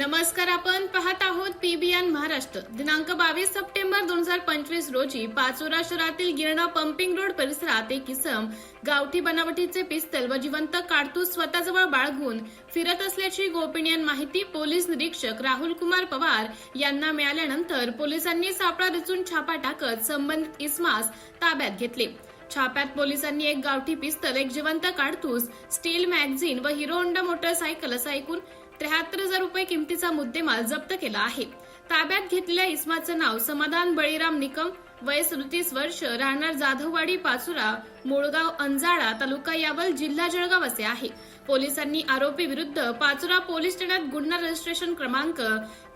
नमस्कार आपण पाहत आहोत पीबीएन महाराष्ट्र. दिनांक बावीस सप्टेंबर दोन हजार पंचवीस रोजी पाचोरा शहरातील गिरणा पंपिंग रोड परिसरात एक इसम गावठी बनावटीचे पिस्तल व जिवंत काडतूस स्वतःजवळ बाळगून फिरत असल्याची गोपनीय माहिती पोलीस निरीक्षक राहुल कुमार पवार यांना मिळाल्यानंतर पोलिसांनी सापळा रचून छापा टाकत संबंधित इसमास ताब्यात घेतले. छाप्यात पोलिसांनी एक गावठी पिस्तल एक जिवंत काडतूस स्टील मॅगझिन व हिरो होंडा मोटरसायकल असा एकूण त्र्याहत्तर हजार रुपये किमतीचा मुद्देमाल जप्त केला आहे. ताब्यात घेतलेल्या इसमाचं नाव समाधान बळीराम निकम वय सदतीस वर्ष राहणार जाधववाडी पाचुरा मुळगाव अंजाळा तालुका यावल जिल्हा जळगाव असे आहे. पोलिसांनी आरोपी विरुद्ध पाचुरा पोलीस ठाण्यात गुन्हा रजिस्ट्रेशन क्रमांक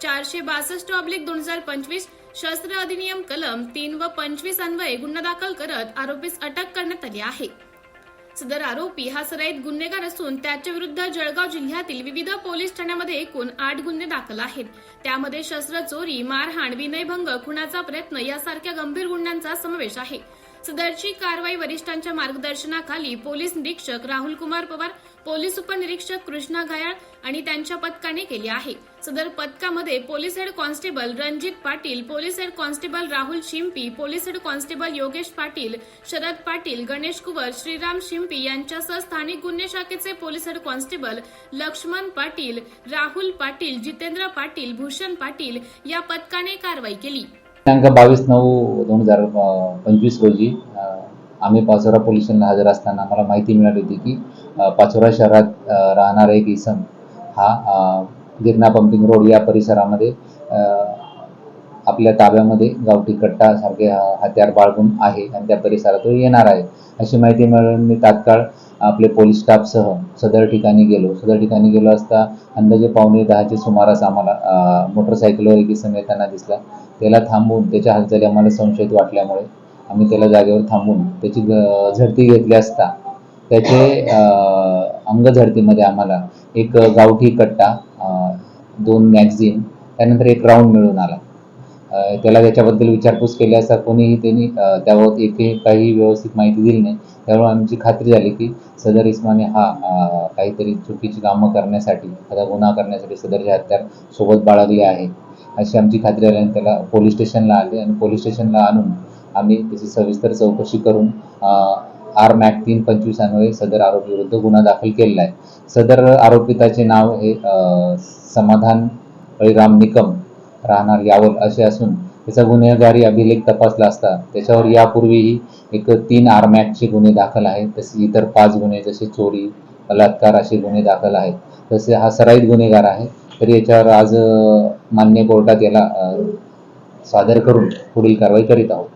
चारशे बासष्ट ऑब्लिक दोन हजार पंचवीस शस्त्र अधिनियम कलम तीन व पंचवीस अन्वये गुन्हा दाखल करत आरोपीस अटक करण्यात आली आहे. सदर आरोपी हा सराईत गुन्हेगार असून त्याच्या विरुद्ध जळगाव जिल्ह्यातील विविध पोलीस ठाण्यामध्ये एकूण आठ गुन्हे दाखल आहेत. त्यामध्ये शस्त्र चोरी मारहाण विनयभंग खुनाचा प्रयत्न यासारख्या गंभीर गुन्ह्यांचा समावेश आहे. सदरची कारवाई वरिष्ठांच्या मार्गदर्शनाखाली पोलीस निरीक्षक राहुल कुमार पवार पोलीस उपनिरीक्षक कृष्णा घायाळ आणि त्यांच्या पथकाने केली आहे. सदर पथकामध्ये police head constable Ranjit Patil police head constable Rahul Shimpi police head constable Yogesh Patil Sharad Patil Ganesh Kuwar Shriram Shimpi यांच्यासह स्थानिक गुन्हे शाखेचे police head constable Laxman Patil Rahul Patil Jitendra Patil Bhushan Patil या पथकाने कारवाई केली. दिनांक बावीस नऊ दोन हजार पंचवीस रोजी आम्ही पाचोरा पोलीस स्टेशनला हजर असताना आम्हाला माहिती मिळाली होती की पाचोरा शहरात राहणारा एक इसम हा गिरणा पंपिंग रोड या परिसरामध्ये आपल्या ताब्यामध्ये गावठी कट्टा सारखे हत्यार बाळगून आहे आणि त्या परिसरात तो येणार आहे अशी माहिती मिळून मी तात्काळ आपले पोलीस स्टाफसह सदर ठिकाणी गेलो. सदर ठिकाणी गेलो असता अंदाजे पावणे दहाच्या सुमारास आम्हाला मोटरसायकलवर एक समेताना येताना दिसला त्याला थांबून त्याच्या हालचाली आम्हाला संशयित वाटल्यामुळे आम्ही त्याला जागेवर थांबून त्याची झडती घेतली असता त्याचे अंग झडतीमध्ये आम्हाला एक गावठी कट्टा दोन मॅगझिन त्यानंतर एक राऊंड मिळून आला. त्याला त्याच्याबद्दल विचारपूस केली असता कोणीही त्यांनी त्याबाबत एकही काही व्यवस्थित माहिती दिली नाही. त्यामुळे आमची खात्री झाली की सदर इस्माने हा काहीतरी चुकीची कामं करण्यासाठी एखादा गुन्हा करण्यासाठी सदरचे हत्यार सोबत बाळगले आहे. अशी आमची खात्री आली आणि त्याला पोलीस स्टेशनला आले आणि पोलीस स्टेशनला आणून आम्ही त्याची सविस्तर चौकशी करून आर मॅक तीन पंचवीस अन्वये सदर आरोपीविरुद्ध गुन्हा दाखल केलेला आहे. सदर आरोपिताचे नाव हे समाधान बळीराम निकम राहणार यावल असे असून त्याचा गुन्हेगारी अभिलेख तपासला असता. त्याच्यावर यापूर्वीही एक तीन आर्मॅटचे गुन्हे दाखल आहेत तसे इतर पाच गुन्हे जसे चोरी बलात्कार असे गुन्हे दाखल आहेत. तसे हा सराईत गुन्हेगार आहे. तर याच्यावर आज मान्य कोर्टात याला सादर करून पुढील कारवाई करीत आहोत.